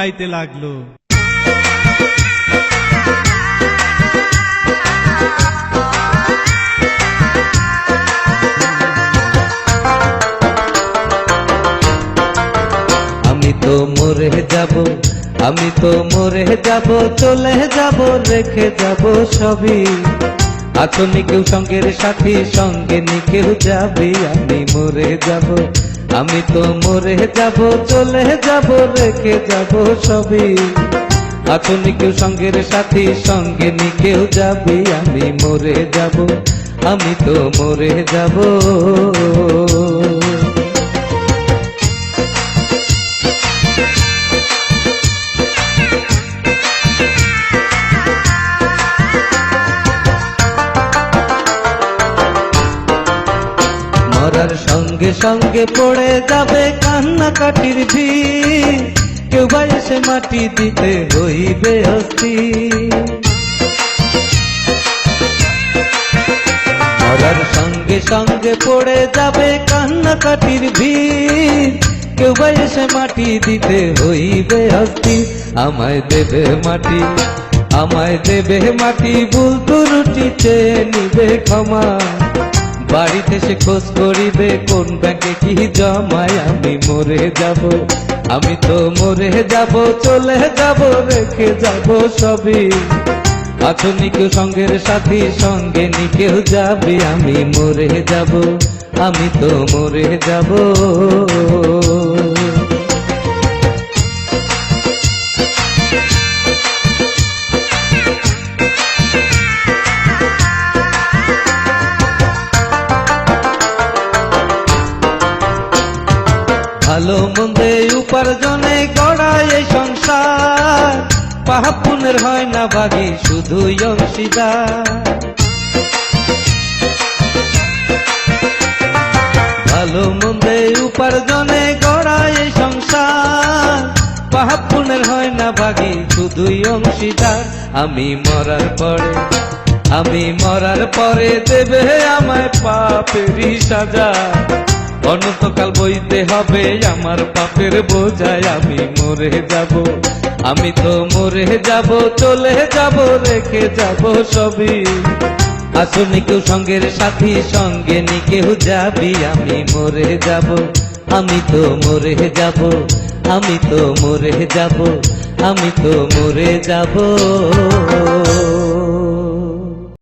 গাইতে লাগল। আমি তো মরে যাব, আমি তো মরে যাব, চলে যাব, রেখে যাব সবই। আছো কেউ সঙ্গের সাথী, সঙ্গে নি কেউ যাবে, আমি মরে যাব। আমি তো মরে যাব, চলে যাব, রেখে যাব সবই। আছো কেউ সঙ্গের সাথী, সঙ্গে নি কেউ যাবে, আমি মরে যাব, আমি তো মরে যাব। মরার সঙ্গে সঙ্গে পড়ে যাবে কান্নাকাটির ভিড়। কেউ বা মাটি দিতে হইবে অস্থি সঙ্গে সঙ্গে পড়ে যাবে কান্নাকাটির ভিড়। কেউ বা মাটি দিতে হইবে অস্থি আমায় দেবে মাটি, আমায় দেবে মাটি। ভুল ত্রুটি চেয়ে নিবে ক্ষমা। বাড়িতে সে খোঁজ করিবে, কোন ব্যাংকে কি জমায়, আমি মরে যাব, আমি তো মরে যাব, চলে যাব, রেখে যাব সবই। আছো কেউ সঙ্গের সাথী, সঙ্গে নিকেও যাবে, আমি মরে যাব, আমি তো মরে যাব। ভালো মন্দে উপার্জনে গড়ায় এই সংসার। পাহাপ পুনের হয় না ভাগি শুধুই অংশীদার। ভালো মন্দে উপার্জনে গড়ায় সংসার। পাহাপ পুনের হয় না ভাগি শুধুই অংশীদার। আমি মরার পরে, আমি মরার পরে দেবে আমায় পাপেরই সাজা। অনন্তকাল বইতে হবে, আমার পাপের বোঝায় আমি মরে যাব। আমি তো মরে যাব, চলে যাব, রেখে যাব সবই। আসুনি কেউ সঙ্গের সাথী, সঙ্গে নি কেউ যাবি, আমি মরে যাব। আমি তো মরে যাব, আমি তো মরে যাব, আমি তো মরে যাব।